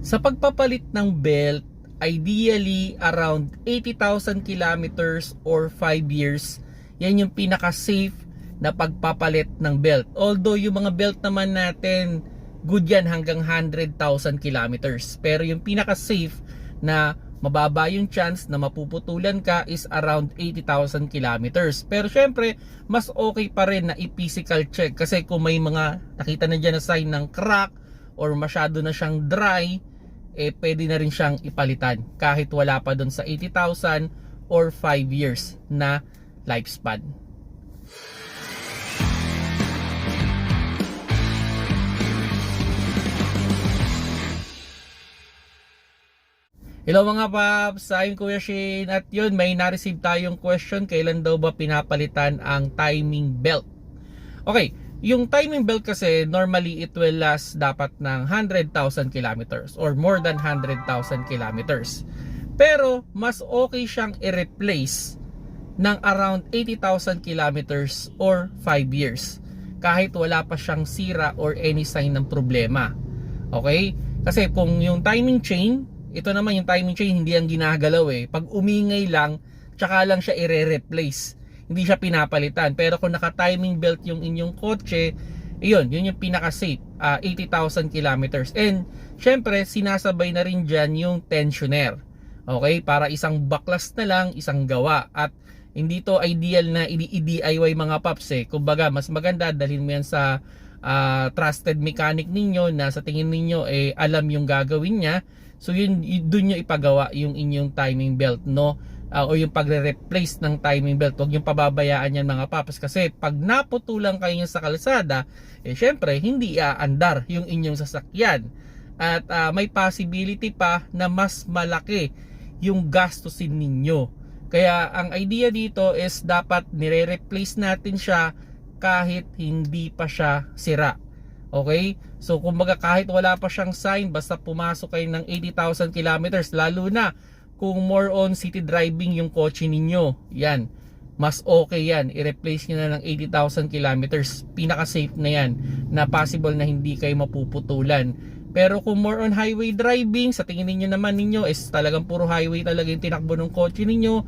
Sa pagpapalit ng belt, ideally around 80,000 kilometers or 5 years, yan yung pinaka-safe na pagpapalit ng belt. Although yung mga belt naman natin, good yan hanggang 100,000 kilometers. Pero yung pinaka-safe na mababa yung chance na mapuputulan ka is around 80,000 kilometers. Pero syempre, mas okay pa rin na i-physical check kasi kung may mga nakita na dyan na sign ng crack or masyado na siyang dry, eh pwede na rin siyang ipalitan kahit wala pa doon sa 80,000 or 5 years na lifespan. Hello mga paps, I'm Kuya Shane at yun may na-receive tayong question kailan daw ba pinapalitan ang timing belt. Okay, yung timing belt kasi normally it will last dapat ng 100,000 kilometers or more than 100,000 kilometers. Pero mas okay siyang i-replace ng around 80,000 kilometers or 5 years kahit wala pa siyang sira or any sign ng problema. Okay? Kasi kung yung timing chain, ito naman yung timing chain hindi ang ginagalaw eh. Pag umingay lang, tsaka lang siya i-replace. Hindi siya pinapalitan. Pero kung naka-timing belt yung inyong kotse, yun, yun yung pinaka-safe. ah, 80,000 kilometers. And, syempre, sinasabay na rin dyan yung tensioner. Okay? Para isang baklas na lang, isang gawa. At hindi to ideal na i-DIY mga paps eh. Kumbaga, mas maganda dalhin mo yan sa ah, trusted mechanic ninyo na sa tingin ninyo eh alam yung gagawin niya. So yun, yun doon nyo ipagawa yung inyong timing belt, no? Ah, o yung pagre-replace ng timing belt. Huwag yung pababayaan yan mga paps kasi pag naputulang kayo sa kalsada, eh syempre hindi aandar yung inyong sasakyan. At ah, may possibility pa na mas malaki yung gastusin ninyo. Kaya ang idea dito is dapat nire-replace natin siya kahit hindi pa siya sira. Okay? So kumbaga kahit wala pa siyang sign basta pumasok kayo ng 80,000 kilometers lalo na kung more on city driving yung kotse ninyo. Yan. Mas okay yan. I-replace nyo na ng 80,000 kilometers. Pinaka-safe na yan na possible na hindi kayo mapuputulan. Pero kung more on highway driving, sa tingin ninyo naman ninyo is talagang puro highway talaga yung tinakbo ng kotse ninyo,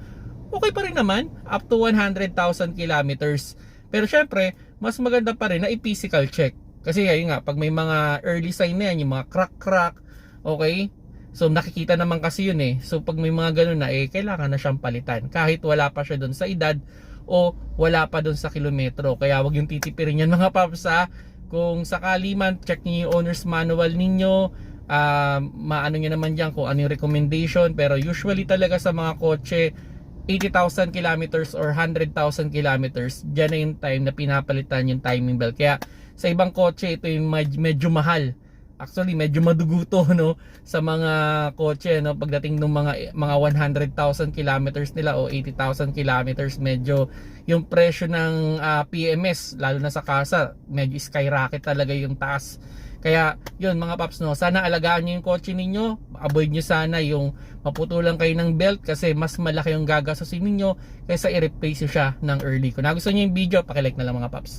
okay pa rin naman. Up to 100,000 kilometers. Pero syempre, mas maganda pa rin na i-physical check. Kasi ayun nga, pag may mga early sign na yan, yung mga crack-crack, okay? So nakikita naman kasi yun eh. So pag may mga ganun na, eh kailangan na siyang palitan. Kahit wala pa siya doon sa edad o wala pa doon sa kilometro. Kaya wag yung titipirin yan mga paps ha. Kung sakali man, check niyo yung owner's manual ninyo. Ah, maano nyo naman dyan kung ano yung recommendation. Pero usually talaga sa mga kotse, 80,000 kilometers or 100,000 kilometers, dyan na yung time na pinapalitan yung timing belt. Kaya sa ibang kotse, ito yung med- medyo mahal. Actually, medyo madugo to, no? Sa mga kotse, no? Pagdating ng mga, mga 100,000 kilometers nila o 80,000 kilometers, medyo yung presyo ng ah, PMS, lalo na sa kasa, medyo skyrocket talaga yung taas. Kaya yun mga paps no, sana alagaan niyo yung kotse ninyo. Avoid niyo sana yung maputulan kayo ng belt kasi mas malaki yung gagastusin ninyo kaysa i-replace nyo siya ng early. Kung nagustuhan niyo yung video, paki-like na lang mga paps.